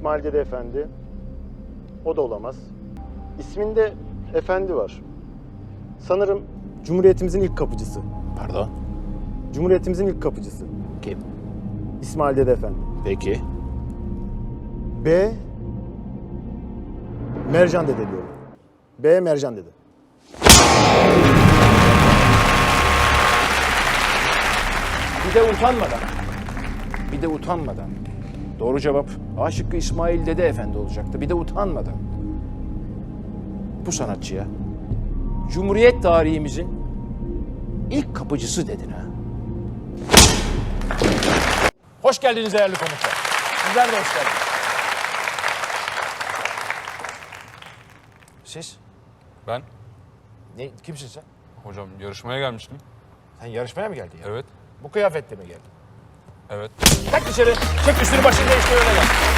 İsmail Dede Efendi. O da olamaz. İsminde efendi var. Sanırım Cumhuriyetimizin ilk kapıcısı. Pardon. Cumhuriyetimizin ilk kapıcısı. Kim? İsmail Dede Efendi. Peki. B. Mercan Dede diyorum. B. Mercan Dede. Bir de utanmadan. Bir de utanmadan. Doğru cevap A şıkkı İsmail Dede Efendi olacaktı. Bir de utanmadan. Bu sanatçıya Cumhuriyet tarihimizin ilk kapıcısı dedin ha. Hoş geldiniz değerli konuklar. Sizler de hoş geldiniz. Siz? Ben Ne, kimsin sen? hocam yarışmaya gelmiştim. Sen yarışmaya mı geldin ya? Evet. Bu kıyafetle mi geldin? Evet. Kalk dışarı, çek üstünü başını değiştir öyle gel.